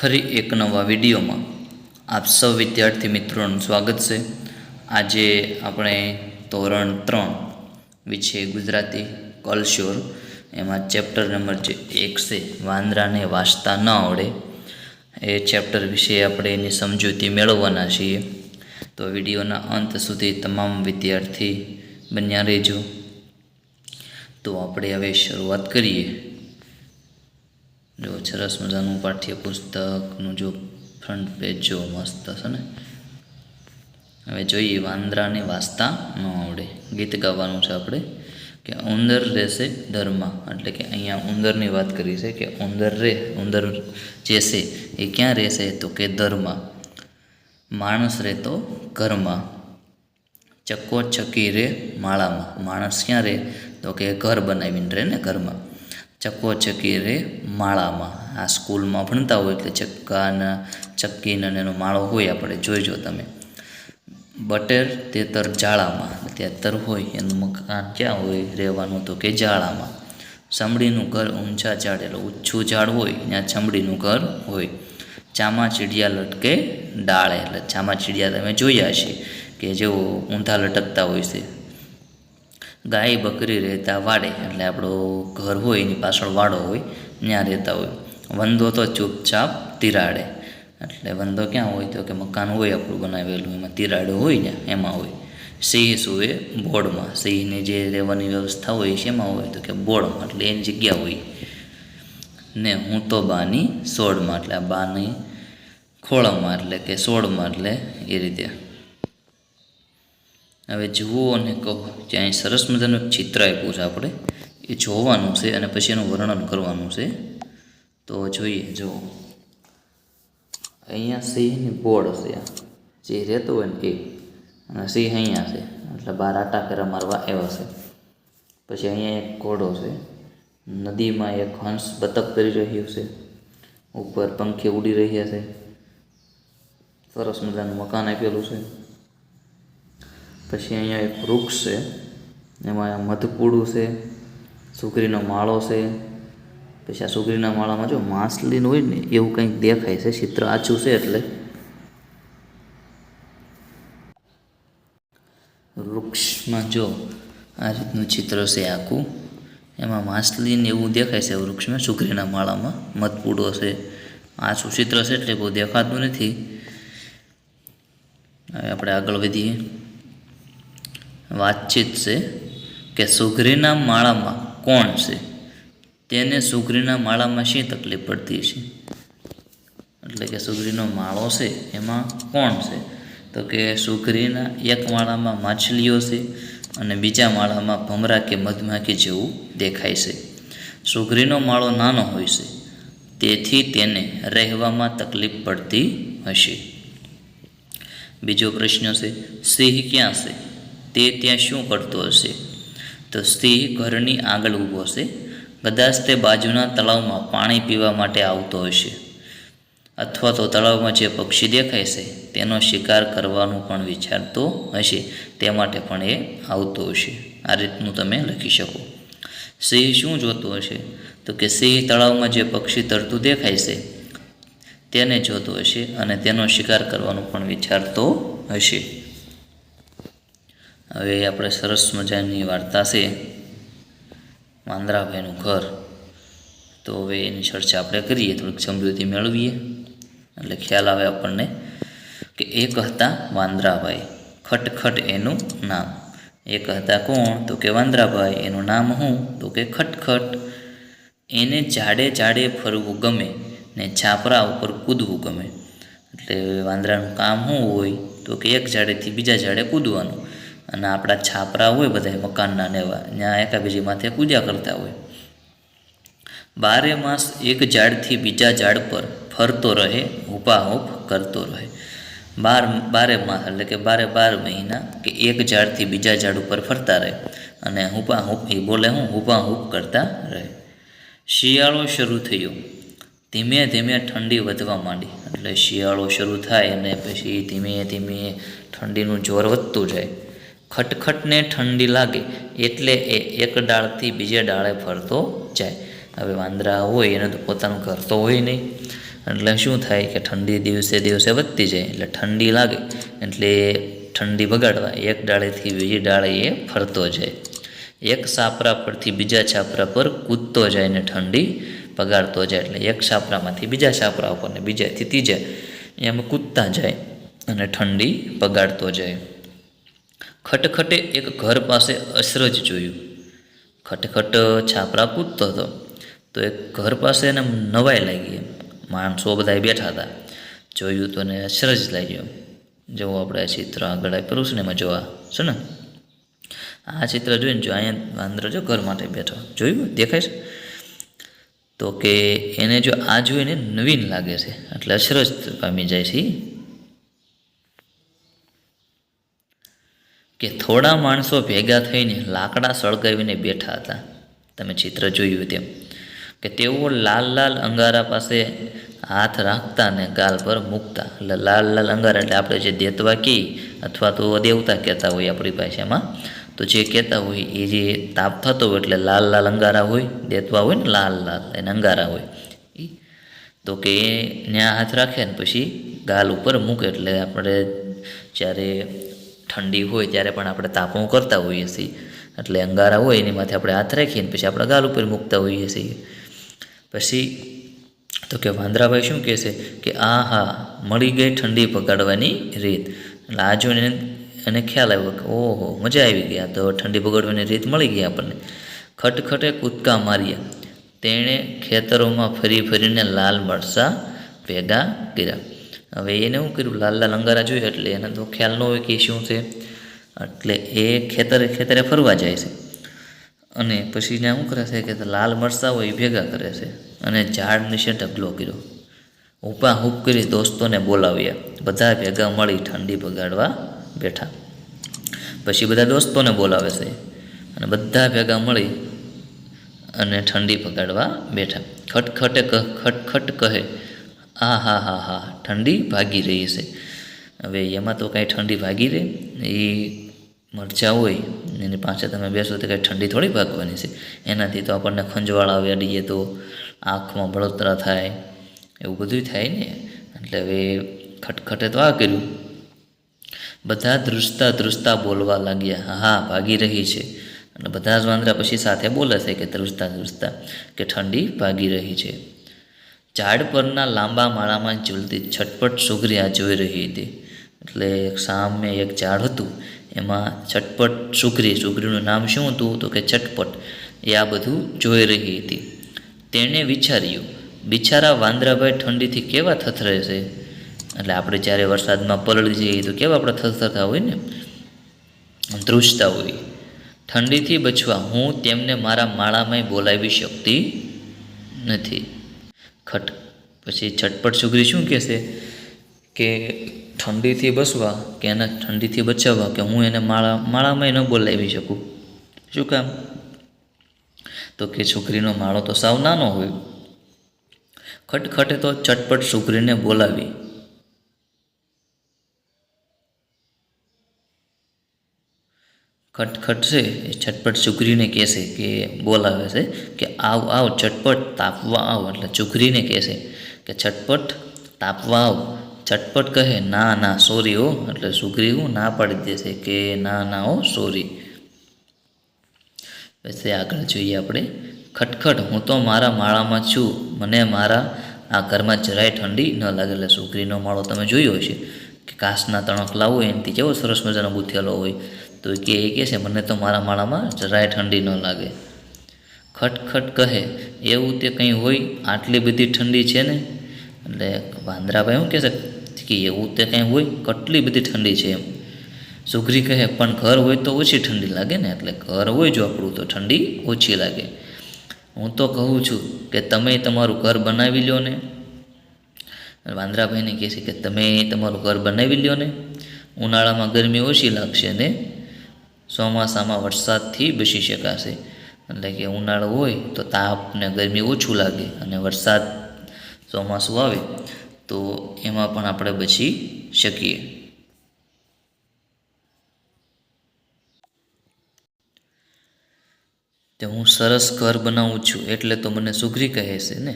ફરી એક નવા વિડીયોમાં આપ સૌ વિદ્યાર્થી મિત્રોનું સ્વાગત છે. આજે આપણે ધોરણ ત્રણ વિશે ગુજરાતી કલશોર, એમાં ચેપ્ટર નંબર જે એક છે, વાંદરાને વાંચતા ન આવડે. એ ચેપ્ટર વિશે આપણે એની સમજૂતી મેળવવાના છીએ. તો વિડીયોના અંત સુધી તમામ વિદ્યાર્થી બન્યા રહેજો. તો આપણે હવે શરૂઆત કરીએ. જો સરસ મજાનું પાઠ્યપુસ્તકનું જો ફ્રન્ટ પેજ જો મસ્ત હશે ને. હવે જોઈએ વાંદરાને વાંચતા ન આવડે. ગીત ગાવાનું છે આપણે કે ઉંદર રહેશે ધરમાં એટલે કે અહીંયા ઉંદરની વાત કરી છે કે ઉંદર રે, ઉંદર જે એ ક્યાં રહેશે તો કે ધર્મા. માણસ રહેતો ઘરમાં. ચક્કો ચકી રે માળામાં. માણસ ક્યાં રહે તો કે ઘર બનાવીને રહે ને ઘરમાં. ચક્કો ચક્કી રે માળામાં. આ સ્કૂલમાં ભણતા હોય એટલે ચક્કાના, ચક્કીને એનો માળો હોય આપણે, જોઈજો તમે. બટેર તેતર જાળામાં તેતર હોય, એનું મકાન ક્યાં હોય, રહેવાનું તો કે જાળામાં ચમડીનું ઘર ઊંચા ઝાડ, એટલે ઊંચું ઝાડ હોય, ત્યાં ચમડીનું ઘર હોય. ચામા ચીડિયા લટકે ડાળે, એટલે ચામા ચીડિયા તમે જોયા છે કે જેઓ ઊંધા લટકતા હોય છે. ગાય બકરી રહેતા વાડે, એટલે આપણો ઘર હોય, એની પાછળ વાડો હોય, ત્યાં રહેતા હોય. વંદો તો ચૂપચાપ તિરાડે. એટલે વંદો ક્યાં હોય તો કે મકાન હોય આપણું બનાવેલું, એમાં તિરાડો હોય ને, એમાં હોય. સિંહ સુએ બોર્ડમાં સિંહની જે રહેવાની વ્યવસ્થા હોય શેમાં હોય તો કે બોર્ડમાં એટલે એની જગ્યા હોય. ને હું તો બાની સોળમાં, એટલે આ બાની ખોળામાં, એટલે કે સોળમાં, એટલે એ રીતે. હવે જુઓ અને કહો ત્યાં સરસ મજાનું એક ચિત્ર આપ્યું છે આપણે. એ જોવાનું છે અને પછી એનું વર્ણન કરવાનું છે. તો જોઈએ જુઓ અહીંયા સિંહની બોર્ડ છે. જે રહેતો હોય ને એ. અને સિંહ અહીંયા છે. એટલે બાર આટા ફેરા મારવા આવ્યા છે. પછી અહીંયા એક ઘોડો છે. નદીમાં એક હંસ બતક કરી રહ્યું છે. ઉપર પંખે ઉડી રહ્યા છે. સરસ મજાનું મકાન આપેલું છે. પછી અહીંયા એક વૃક્ષ છે, એમાં મધપૂડું છે સુગરીનો માળો છે, પછી આ સુગરીના માળામાં જો માછલીનું હોય ને, એવું કંઈક દેખાય છે, ચિત્ર આછું છે એટલે. વૃક્ષમાં જો આ રીતનું ચિત્ર છે આખું, એમાં માછલીને એવું દેખાય છે વૃક્ષમાં સુગરીના માળામાં, મધપૂડો છે, આછું ચિત્ર છે એટલે બહુ દેખાતું નથી. હવે આપણે આગળ વધીએ. વાતચીત છે કે સુગરીના માળામાં કોણ છે? તેને સુગરીના માળામાં શી તકલીફ પડતી છે એટલે કે સુગરીનો માળો છે, એમાં કોણ છે? તો કે સુગરીના એક માળામાં માછલીઓ છે અને બીજા માળામાં ભમરા કે મધમાખી જેવું દેખાય છે. સુઘરીનો માળો નાનો હોય છે, તેથી તેને રહેવામાં તકલીફ પડતી હશે. બીજો પ્રશ્ન છે, સિંહ ક્યાં છે? તે ત્યાં શું કરતો હશે? તો સિંહ ઘરની આગળ ઊભો હશે. કદાચ તે બાજુના તળાવમાં પાણી પીવા માટે આવતો હશે. અથવા તો તળાવમાં જે પક્ષી દેખાય છે, તેનો શિકાર કરવાનું પણ વિચારતો હશે. તે માટે પણ એ આવતો હશે. આ રીતનું તમે લખી શકો. સિંહ શું જોતો હશે? તો કે સિંહ તળાવમાં જે પક્ષી તરતું દેખાય છે, તેને જોતો હશે અને તેનો શિકાર કરવાનું પણ વિચારતો હશે. હવે આપણે સરસ મજાની વાર્તા છે વાંદરાભાઈનું ઘર. તો હવે એની ચર્ચા આપણે કરીએ, થોડીક સમૃદ્ધિ મેળવીએ. એટલે ખ્યાલ આવે આપણને કે એક હતા વાંદરાભાઈ ખટખટ એનું નામ. એક હતા કોણ? તો કે વાંદરાભાઈ એનું નામ શું તો કે ખટખટ. એને જાડે જાડે ફરવું ગમે ને છાપરા ઉપર કૂદવું ગમે. એટલે વાંદરાનું કામ શું હોય? તો કે એક ઝાડેથી બીજા ઝાડે કૂદવાનું. અને આપણા છાપરા હોય બધા મકાનના ને એવા ત્યાં એકાબીજી માથે પૂજા કરતા હોય. બારે માસ એક ઝાડથી બીજા ઝાડ પર ફરતો રહે, હુપાહુપ કરતો રહે. બાર, બારે માસ એટલે કે બારે બાર મહિના કે એક ઝાડથી બીજા ઝાડ ઉપર ફરતા રહે અને હુપાહુપ, એ બોલે હું, હુપાહુપ કરતા રહે. શિયાળો શરૂ થયો. ધીમે ધીમે ઠંડી વધવા માંડી. એટલે શિયાળો શરૂ થાય અને પછી ધીમે ધીમે ઠંડીનું જોર વધતું જાય. ખટખટને ઠંડી લાગે એટલે એ એક ડાળથી બીજે ડાળે ફરતો જાય. હવે વાંદરા હોય એને તો પોતાનું ઘર તો હોય નહીં. એટલે શું થાય કે ઠંડી દિવસે દિવસે વધતી જાય એટલે ઠંડી લાગે એટલે ઠંડી બગાડવા એક ડાળેથી બીજી ડાળે એ ફરતો જાય. એક છાપરા પરથી બીજા છાપરા પર કૂદતો જાય ને ઠંડી બગાડતો જાય એટલે એક છાપરામાંથી બીજા છાપરા ઉપર ને બીજાથી ત્રીજા એમ કૂદતા જાય અને ઠંડી બગાડતો જાય. ખટખટે એક ઘર પાસે અસરજ જોયું. ખટખટ છાપરા કૂદતો હતો. તો એક ઘર પાસે એને નવાઈ લાગી માણસો બધા બેઠા હતા. જોયું તો એને અસરજ લાગ્યો. જેવું આપણે ચિત્ર આગળ આપ્યું છે ને એમાં જોવા. છે ને? આ ચિત્ર જોઈને જો અહીંયા વાંદરો જો ઘર માટે બેઠો. જોયું? દેખાય છે? તો કે એને જો આ જોઈને નવીન લાગે છે. એટલે અસરજ પામી જાય છે કે થોડા માણસો ભેગા થઈને લાકડા સળગાવીને બેઠા હતા. તમે ચિત્ર જોયું તેમ. કે તેઓ લાલ લાલ અંગારા પાસે હાથ રાખતા ને ગાલ પર મૂકતા. એટલે લાલ લાલ અંગારા એટલે આપણે જે દેતવા કી અથવા તો દેવતા કહેતા હોય આપણી ભાષામાં. તો જે કહેતા હોય એ જે તાપ થતો હોય એટલે લાલ લાલ અંગારા હોય, દેતવા હોય ને લાલ લાલ એને અંગારા હોય. તો કે એને હાથ રાખે ને પછી ગાલ ઉપર મૂકે એટલે આપણે જ્યારે ઠંડી હોય ત્યારે પણ આપણે તાપણું કરતા હોઈએ છીએ. એટલે અંગારા હોય એની માથે આપણે હાથ રાખીને પછી આપણે ગાલ ઉપર મૂકતા હોઈએ છીએ. પછી તો કે વાંદરાભાઈ શું કહે છે કે આ હા, મળી ગઈ ઠંડી પગાડવાની રીત. એટલે આ જોઈને એને ખ્યાલ આવ્યો કે, ઓહો, મજા આવી આ તો ઠંડી પગાડવાની રીત મળી ગઈ આપણને. ખટખટે કૂદકા માર્યા. તેણે ખેતરોમાં ફરી ફરીને લાલ મરચાં ભેગા કર્યા. હવે એને શું કર્યું? લાલ લાલ અંગારા જોયું એટલે એને તો ખ્યાલ ન હોય કે શું છે. એટલે એ ખેતરે ખેતરે ફરવા જાય છે. અને પછી એને શું કરે છે કે લાલ મરચાં હોય એ ભેગા કરે છે. અને ઝાડ નીચે ઢગલો કર્યો. ઉપા હૂપ કરી દોસ્તોને બોલાવ્યા. બધા ભેગા મળી ઠંડી બગાડવા બેઠા. પછી બધા દોસ્તોને બોલાવે છે. અને બધા ભેગા મળી અને ઠંડી પગાડવા બેઠા. ખટખટે કહ ખટખટ કહે. આ હા હા હા ઠંડી ભાગી રહી છે હવે એમાં તો કાંઈ ઠંડી ભાગી રહે, એ મરચાં હોય, એની પાસે તમે બેસો તો કાંઈ ઠંડી થોડી ભાગવાની છે. એનાથી તો આપણને ખંજવાળ આવે, અડીએ તો આંખમાં બળતરા થાય, એવું બધું થાય ને. એટલે હવે ખટખટે તો આ કર્યું. બધા ધ્રુસતા ધ્રુસતા બોલવા લાગ્યા. હા હા, ભાગી રહી છે. અને બધા જ વાંદરા પછી સાથે બોલે છે કે ધ્રુસતા ધ્રુસતા કે ઠંડી ભાગી રહી છે. ઝાડ પરના લાંબા માળામાં ઝૂલતી છટપટ સુગરી આ જોઈ રહી હતી. એટલે સામે એક ઝાડ હતું, એમાં છટપટ સુગરી, સુગરીનું નામ શું હતું તો કે છટપટ, એ આ બધું જોઈ રહી હતી. તેણે વિચાર્યું, બિચારા વાંદરાભાઈ ઠંડીથી કેવા થથરે છે? એટલે આપણે જ્યારે વરસાદમાં પલળી જઈએ તો કેવા આપણે થથરતા હોય ને? ધ્રુજતા હોય. ઠંડીથી બચવા હું તેમને મારા માળામાં બોલાવી શકતી નથી. ખટ. પછી છટપટ સુગરી શું કહેશે? કે ઠંડીથી બસવા, કે એને ઠંડીથી બચાવવા, કે હું એને માળા માળામાં ન બોલાવી શકું. શું કામ? તો કે છોકરીનો માળો તો સાવ નાનો હોય. ખટખટે તો ચટપટ છોકરીને બોલાવી. ખટખટ છે, એ છટપટ છોકરીને કહેશે કે બોલાવે છે કે આવ આવ, ચટપટ તાપવા આવ, એટલે છોકરીને કહેશે કે છટપટ તાપવા આવ. ચટપટ કહે, ના ના સોરી હો. એટલે છોકરી હું ના પાડી દેશે કે, ના ના, હો સોરી પછી આગળ જોઈએ આપણે ખટખટ હું તો મારા માળામાં છું. મને મારા, આ ઘરમાં જરાય ઠંડી ન લાગે. એટલે છોકરીનો માળો તમે જોયો હશે કે કાચના તણકલા હોય એનાથી કેવો સરસ મજાનો બુથેલો હોય. તો કે એ કહે છે, મને તો મારા માળામાં જરાય ઠંડી ન લાગે. ખટખટ કહે, એવું તે કંઈ હોય? આટલી બધી ઠંડી છે ને? એટલે વાંદરાભાઈ શું કહેશે કે એવું તે કંઈ હોય? કેટલી બધી ઠંડી છે એમ. સુઘરી કહે, પણ ઘર હોય તો ઓછી ઠંડી લાગે ને? એટલે ઘર હોય જો આપણું તો ઠંડી ઓછી લાગે. હું તો કહું છું કે, તમે તમારું ઘર બનાવી લ્યો ને. વાંદરાભાઈને કહે છે કે, તમે તમારું ઘર બનાવી લ્યો ને? ઉનાળામાં ગરમી ઓછી લાગશે ને? ચોમાસામાં વરસાદથી બચી શકાશે. એટલે કે ઉનાળો હોય તો તાપ ને ગરમી ઓછું લાગે અને વરસાદ ચોમાસું આવે તો એમાં પણ આપણે બચી શકીએ. તો હું સરસ ઘર બનાવું છું એટલે તો મને સુઘરી કહે છે ને?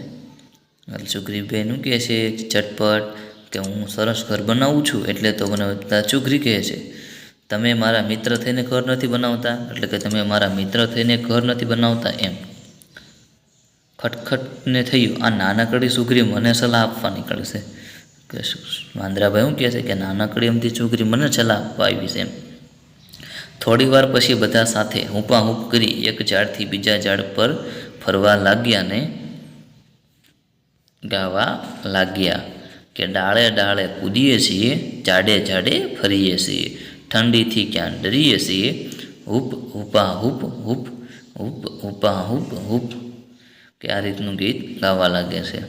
એટલે સુગ્રીવભાઈનું કહે છે, ચટપટ કે હું સરસ ઘર બનાવું છું એટલે તો મને બધા સુઘરી કહે છે. તમે મારા મિત્ર થઈને ઘર નથી બનાવતા? એટલે કે તમે મારા મિત્ર થઈને ઘર નથી બનાવતા એમ. ખટખટને થયું. આ નાનકડી સુગરી મને સલાહ આપવા નીકળશે. કે વાંદરાભાઈ શું કહે છે કે નાનકડી એમથી છોકરી મને સલાહ આપવા આવી છે એમ. થોડી વાર પછી બધા સાથે હૂંપા હૂંપ કરી એક ઝાડથી બીજા ઝાડ પર ફરવા લાગ્યા ને ગાવા લાગ્યા કે ડાળે ડાળે કૂદીએ છીએ જાડે જાડે ફરીએ છીએ. ઠંડીથી ક્યાં ડરીએ છીએ? હુપ, હુપા, હુપ હુપ હુપ, હુપા, હુપ હુપ. કે આ રીતનું ગીત ગાવા લાગે છે.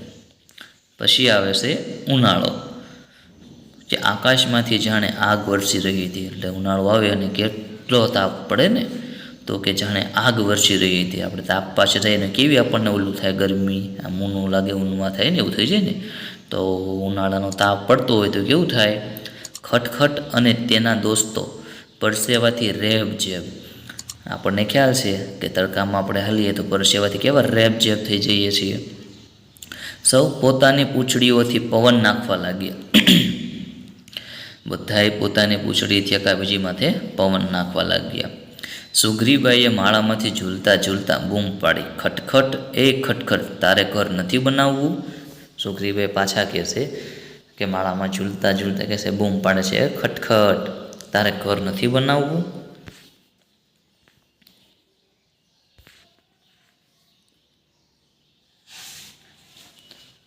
પછી આવે છે ઉનાળો. કે આકાશમાંથી જાણે આગ વરસી રહી હતી. એટલે ઉનાળો આવે અને કેટલો તાપ પડે ને, તો કે જાણે આગ વરસી રહી હતી. આપણે તાપ પાસે રહીને કેવી આપણને ઓલું થાય? ગરમી આમ ઊનું લાગે, ઊનમાં થાય ને એવું થઈ જાય ને? તો ઉનાળાનો તાપ પડતો હોય તો કેવું થાય? ખટખટ અને તેના દોસ્તો પરસેવાથી રેબ જેબ. આપણને ખ્યાલ છે કે તડકામાં આપણે હલીએ તો પરસેવાથી કેવા રેબ જેબ થઈ જઈએ છીએ? સૌ પોતાની પૂંછડીઓથી પવન નાખવા લાગ્યા. બધાએ પોતાની પૂંછડીથી એકાબીજી માથે પવન નાખવા લાગ્યા. સુગ્રીબાઈએ માળામાંથી ઝૂલતા ઝૂલતા બૂમ પાડી, ખટખટ, એ ખટખટ, તારે ઘર નથી બનાવવું? સુગ્રીભાઈ પાછા કહેશે કે માળામાં ઝૂલતા ઝૂલતા કહેશે બૂમ પાડે છે, ખટખટ, તારે ઘર નથી બનાવવું?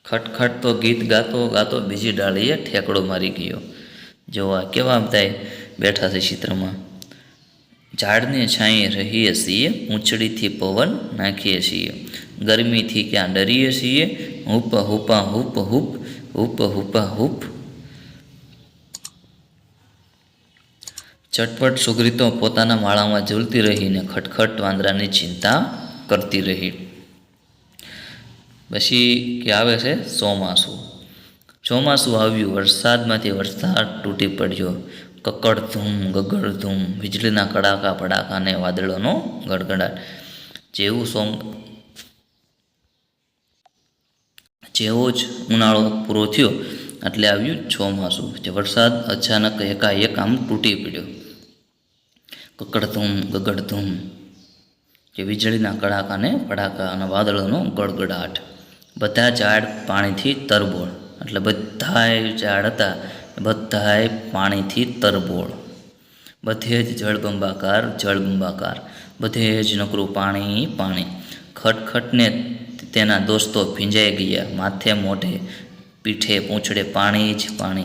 ખટખટ તો ગીત ગાતો ગાતો બીજી ડાળીએ ઠેકડો મારી ગયો. જોવા કેવા થાય બેઠા છે ચિત્રમાં. ઝાડને છાંય રહીએ છીએ ઊંચડીથી પવન નાખીએ છીએ. ગરમીથી ક્યાં ડરીએ છીએ, હુપ હુપા હુપ હૂપ હૂપ હૂપા હુપ ચટપટ સુગરીતો પોતાના માળામાં ઝૂલતી રહીને ખટખટ વાંદરાની ચિંતા કરતી રહી. પછી કે આવે છે? ચોમાસું. ચોમાસું આવ્યું, વરસાદમાંથી વરસાદ તૂટી પડ્યો. કકડ ધૂમ ગગડ ધૂમ વીજળીના કડાકા પડાકા અને વાદળોનો ગડગડાટ. જેવું સોમ જેવો જ ઉનાળો પૂરો થયો એટલે આવ્યું ચોમાસું જે વરસાદ અચાનક એકાએક આમ તૂટી પડ્યો. કકડધૂમ, ગગડધૂમ ગગડ ધૂમ કે વીજળીના કડાકા ફડાકા અને વાદળોનો ગડગડાટ. બધા ઝાડ પાણીથી તરબોળ. એટલે બધાય ઝાડ હતા બધાય પાણીથી તરબોળ. બધે જ જળબંબાકાર જળબંબાકાર બધે જ નકરું પાણી પાણી. ખટખટને તેના દોસ્તો ભીંજાઈ ગયા. માથે મોઢે, પીઠે પૂંછડે પાણી જ પાણી.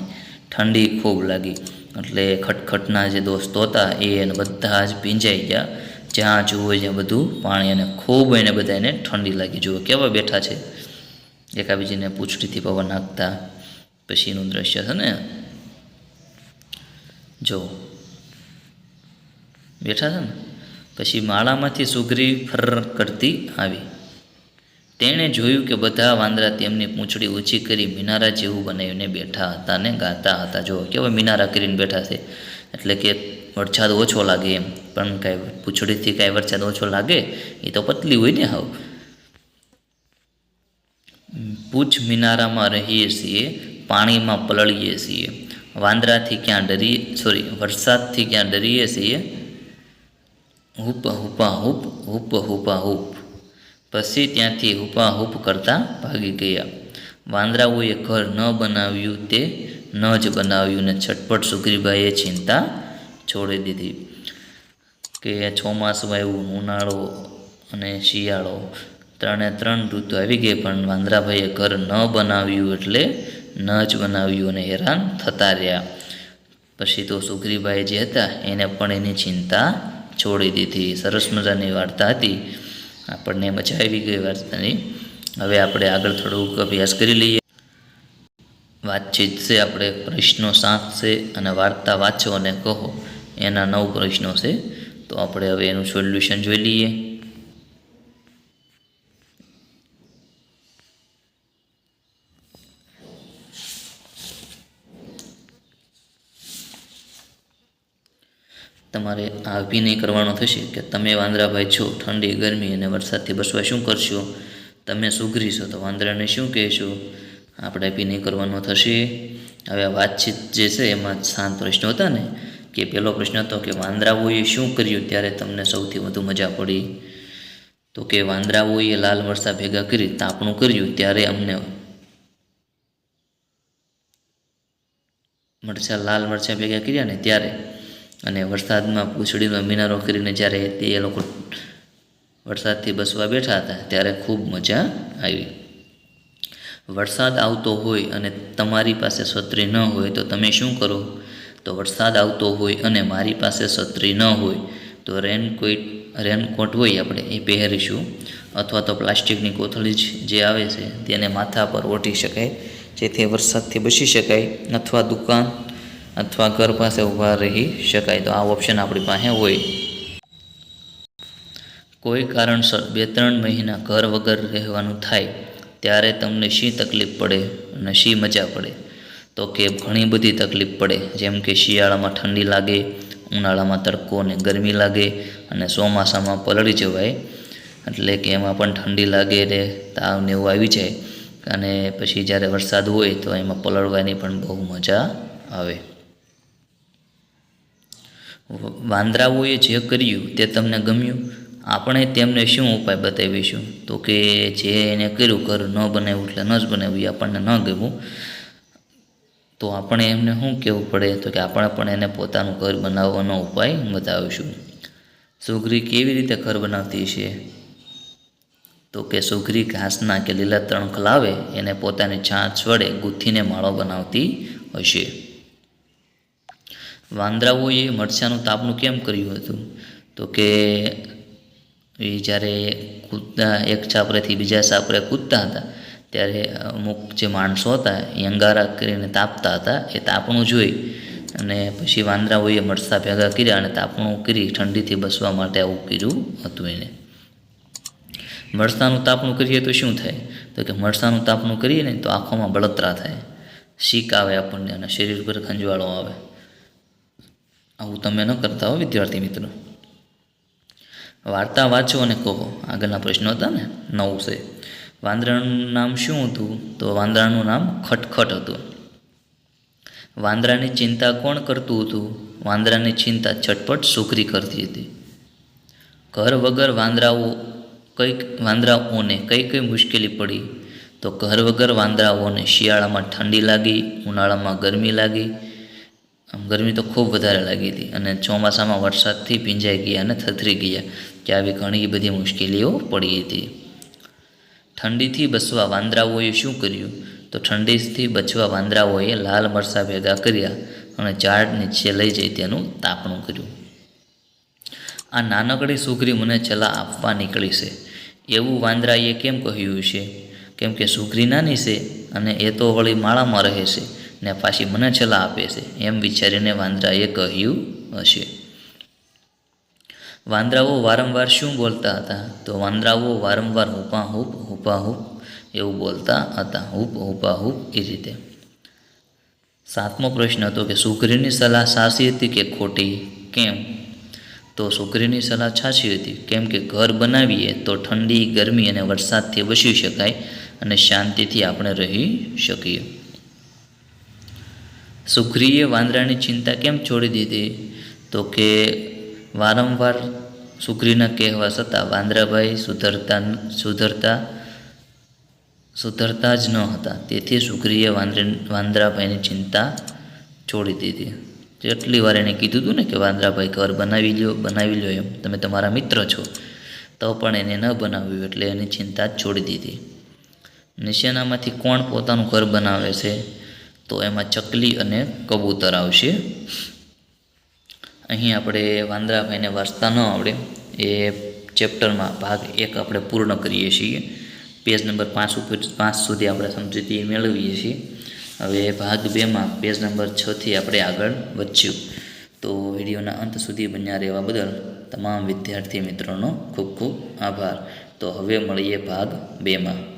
ઠંડી ખૂબ લાગી. એટલે ખટખટના જે દોસ્તો હતા, એ એને બધા જ ભીંજાઈ ગયા. જ્યાં જુઓ જ્યાં બધું પાણી અને ખૂબ એને બધાને ઠંડી લાગી. જુઓ, કેવા બેઠા છે. એકાબીજીને પૂંછડીથી પવન નાખતા પછીનું દ્રશ્ય છે ને? જો, બેઠા છે ને? પછી માળામાંથી સુગરી ફર કરતી આવી. તેણે જોયું કે બધા વાંદરા તેમની પૂંછડી ઊંચી કરી મિનારા જેવું બનાવીને બેઠા હતા ને ગાતા હતા. જો, કેવા મિનારા કરીને બેઠા છે? એટલે કે વરસાદ ઓછો લાગે એમ. પણ કાંઈ પૂંછડીથી કાંઈ વરસાદ ઓછો લાગે, એ તો પતલી હોય ને હાવ. પૂછ મિનારામાં રહીએ છીએ, પાણીમાં પલળીએ છીએ. વાંદરાથી ક્યાં ડરીએ? સોરી વરસાદથી ક્યાં ડરીએ છીએ? હુપ, હુપા, હુપ હુપ, હુપા, હૂપ. પછી ત્યાંથી હુપાહુપ કરતા ભાગી ગયા. વાંદરાઓએ ઘર ન બનાવ્યું તે ન જ બનાવ્યું ને છટપટ સુગ્રીબાઈએ ચિંતા છોડી દીધી કે ચોમાસું આવ્યું ઉનાળો અને શિયાળો ત્રણે ત્રણ ઋતુ આવી ગઈ પણ વાંદરાભાઈએ ઘર ન બનાવ્યું એટલે ન જ બનાવ્યું અને હેરાન થતા રહ્યા. પછી તો સુગ્રીભાઈ જે હતા એને પણ એની ચિંતા છોડી દીધી. સરસ મજાની વાર્તા હતી. આપણને મજા આવી ગઈ વાર્તાની. હવે આપણે આગળ થોડુંક અભ્યાસ કરી લઈએ. વાતચીત છે આપણે, પ્રશ્નો સાત છે અને વાર્તા વાંચો અને કહો. એના નવ પ્રશ્નો છે. તો આપણે હવે એનું સોલ્યુશન જોઈ લઈએ. તમારે આ અભિનય કરવાનો થશે કે તમે વાંદરાભાઈ છો, ઠંડી, ગરમી અને વરસાદથી બસવા શું કરશો? તમે સુઘરી તો વાંદરાને શું કહેશો? આપણે અભિનય કરવાનો થશે. હવે વાતચીત જે છે એમાં શાંત પ્રશ્નો હતા ને, કે પહેલો પ્રશ્ન હતો કે વાંદરાઓએ શું કર્યું ત્યારે તમને સૌથી વધુ મજા પડી? તો કે વાંદરાઓએ લાલ મરચાં ભેગા કરી તાપણું કર્યું ત્યારે અમને મરચાં, લાલ મરચાં ભેગા કર્યા ને ત્યારે અને વરસાદમાં પૂંછડીનો મિનારો કરીને જ્યારે તે એ લોકો વરસાદથી બસવા બેઠા હતા, ત્યારે ખૂબ મજા આવી. વરસાદ આવતો હોય અને તમારી પાસે છત્રી ન હોય, તો તમે શું કરો? તો વરસાદ આવતો હોય અને મારી પાસે છત્રી ન હોય, તો રેનકોટ રેનકોટ હોય આપણે, એ પહેરીશું. અથવા તો પ્લાસ્ટિકની કોથળી જે આવે છે, તેને માથા પર ઓઢી શકાય, જેથી વરસાદથી બચી શકાય. અથવા દુકાન અથવા ઘર પાસે ઊભા રહી શકાય તો આ ઓપ્શન આપણી પાસે હોય. કોઈ કારણસર બે ત્રણ મહિના ઘર વગર રહેવાનું થાય, ત્યારે તમને શી તકલીફ પડે અને શી મજા પડે? તો કે ઘણી બધી તકલીફ પડે, જેમ કે શિયાળામાં ઠંડી લાગે, ઉનાળામાં તડકો અને ગરમી લાગે અને ચોમાસામાં પલળી જવાય. એટલે કે એમાં પણ ઠંડી લાગે ને તાવ ને એવું આવી જાય. અને પછી જ્યારે વરસાદ હોય તો એમાં પલળવાની પણ બહુ મજા આવે. વાંદરાઓએ જે કર્યું તે તમને ગમ્યું? આપણે તેમને શું ઉપાય બતાવીશું? તો કે જે એને કર્યું, ઘર ન બનાવ્યું એટલે ન જ બનાવ્યું, આપણને ન ગમ્યું. તો આપણે એમને શું કહેવું પડે? તો કે આપણે પણ એને પોતાનું ઘર બનાવવાનો ઉપાય બતાવીશું. સુઘરી કેવી રીતે ઘર બનાવતી છે તો કે સુઘરી ઘાસના કે લીલા તણખ લાવે એને પોતાની છાંચ વડે ગૂંથીને માળો બનાવતી હશે. વાંદરાઓએ મરચાંનું તાપનું કેમ કર્યું હતું? તો કે એ જ્યારે કૂદતા, એક છાપરેથી બીજા છાપરે કૂદતા હતા, ત્યારે અમુક જે માણસો હતા, એ અંગારા કરીને તાપતા હતા, એ તાપણું જોઈ અને પછી વાંદરાઓએ મરચાં ભેગા કર્યા અને તાપણું કરી ઠંડીથી બસવા માટે આવું કર્યું હતું એને. મરસાનું તાપણું કરીએ તો શું થાય? તો કે મરસાનું તાપણું કરીએ ને તો આંખોમાં બળતરા થાય. શીક આવે આપણને અને શરીર પર ખંજવાળો આવે. આવું તમે ન કરતા હો, વિદ્યાર્થી મિત્રો. વાર્તા વાંચો અને કહો. આગળના પ્રશ્નો હતા ને? નવું છે. વાંદરાનું નામ શું હતું? તો વાંદરાનું નામ ખટખટ હતું. વાંદરાની ચિંતા કોણ કરતું હતું? વાંદરાની ચિંતા છટપટ સુખરી કરતી હતી. ઘર વગર વાંદરાઓ કંઈક વાંદરાઓને કઈ કઈ મુશ્કેલી પડી. તો ઘર વગર વાંદરાઓને શિયાળામાં ઠંડી લાગી, ઉનાળામાં ગરમી લાગી. આમ ગરમી તો ખૂબ વધારે લાગી હતી અને ચોમાસામાં વરસાદથી ભીંજાઈ ગયા અને થથરી ગયા કે આવી ઘણી બધી મુશ્કેલીઓ પડી હતી. ઠંડીથી બચવા વાંદરાઓએ શું કર્યું? તો ઠંડીથી બચવા વાંદરાઓએ લાલ મરચાં ભેગા કર્યા અને ઝાડ નીચે લઈ જઈ તેનું તાપણું કર્યું. આ નાનકડી સુઘરી મને છલા આપવા નીકળી છે. એવું વાંદરાએ કેમ કહ્યું છે? કેમ કે સુગરી નાની છે અને એ તો વળી માળામાં રહે છે. ને પાછી મને છલા આપે છે. એમ વિચારીને વાંદરાએ કહ્યું હશે. વાંદરાઓ વારંવાર શું બોલતા હતા? તો વાંદરાઓ વારંવાર હુપા હુપ એવું બોલતા હતા. હુપા, હુપ એ રીતે. સાતમો પ્રશ્ન હતો કે સુકરીની સલાહ સાચી હતી કે ખોટી? કેમ? તો સુકરીની સલાહ સાચી હતી. કેમ કે ઘર બનાવીએ તો ઠંડી, ગરમી અને વરસાદથી બચી શકાય અને શાંતિથી આપણે રહી શકીએ. સુગ્રીએ વાંદરાની ચિંતા કેમ છોડી દીધી? તો કે વારંવાર સુગ્રીના કહેવા છતાં વાંદરાભાઈ સુધરતા સુધરતા સુધરતા જ ન હતા. તેથી સુગ્રીએ વાંદરે, વાંદરાભાઈની ચિંતા છોડી દીધી. જેટલી વાર એણે કીધું હતું ને કે વાંદરાભાઈ ઘર બનાવી લ્યો બનાવી લ્યો એમ, તમે તમારા મિત્ર છો, તો પણ એને ન બનાવ્યું એટલે એની ચિંતા છોડી દીધી. નિશાનામાંથી કોણ પોતાનું ઘર બનાવે છે? તો એમાં ચકલી અને કબૂતર આવશે. અહીં આપણે વાંદરાભાઈને વાંચતા ન આવડે. એ ચેપ્ટરમાં ભાગ એક આપણે પૂર્ણ કરીએ છીએ. પેજ નંબર પાંચ ઉપર પાંચ સુધી આપણે સમજૂતી મેળવીએ છીએ. હવે ભાગ બેમાં પેજ નંબર છથી આપણે આગળ વધ્યું તો વિડીયોના અંત સુધી બન્યા રહેવા બદલ તમામ વિદ્યાર્થી મિત્રોનો ખૂબ ખૂબ આભાર. તો હવે મળીએ ભાગ બેમાં.